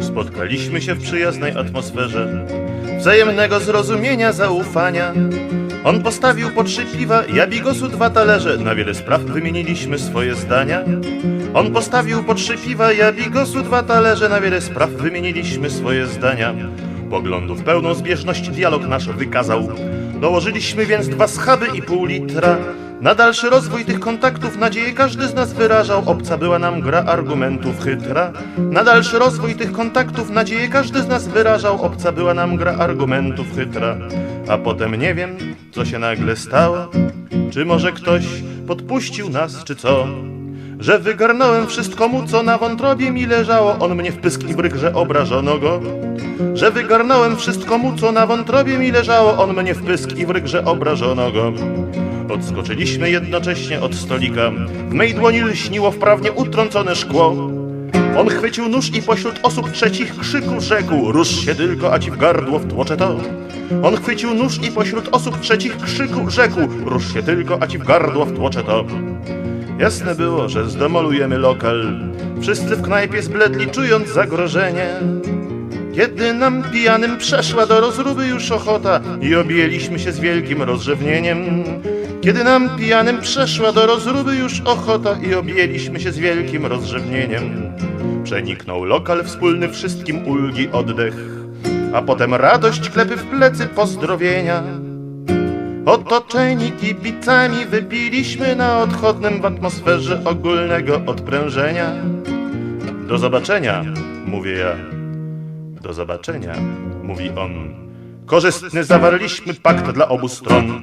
Spotkaliśmy się w przyjaznej atmosferze. Wzajemnego zrozumienia, zaufania. On postawił po trzy piwa, ja bigosu dwa talerze. Na wiele spraw wymieniliśmy swoje zdania. On postawił po trzy piwa, ja bigosu dwa talerze. Na wiele spraw wymieniliśmy swoje zdania. Poglądów pełną zbieżność dialog nasz wykazał. Dołożyliśmy więc dwa schaby i pół litra na dalszy rozwój tych kontaktów nadzieję każdy z nas wyrażał. Obca była nam gra argumentów chytra. Na dalszy rozwój tych kontaktów nadzieję każdy z nas wyrażał. Obca była nam gra argumentów chytra. A potem nie wiem, co się nagle stało. Czy może ktoś podpuścił nas, czy co? Że wygarnąłem wszystko mu, co na wątrobie mi leżało. On mnie w pysk i w ryk, że obrażono go. Że wygarnąłem wszystko mu, co na wątrobie mi leżało. On mnie w pysk i w że obrażono go. Odskoczyliśmy jednocześnie od stolika. W mej dłoni lśniło wprawnie utrącone szkło. On chwycił nóż i pośród osób trzecich krzyku rzekł Rusz się tylko, a ci w gardło wtłoczę to. On chwycił nóż i pośród osób trzecich krzyku rzekł Rusz się tylko, a ci w gardło wtłoczę to. Jasne było, że zdemolujemy lokal. Wszyscy w knajpie zbledli, czując zagrożenie. Kiedy nam pijanym przeszła do rozruby już ochota i objęliśmy się z wielkim rozrzewnieniem. Kiedy nam pijanym przeszła do rozruby już ochota i objęliśmy się z wielkim rozrzewnieniem. Przeniknął lokal wspólny wszystkim ulgi oddech, a potem radość, klepy w plecy, pozdrowienia. Otoczeni kibicami wypiliśmy na odchodnym w atmosferze ogólnego odprężenia. Do zobaczenia, mówię ja. Do zobaczenia, mówi on. Korzystny zawarliśmy pakt dla obu stron.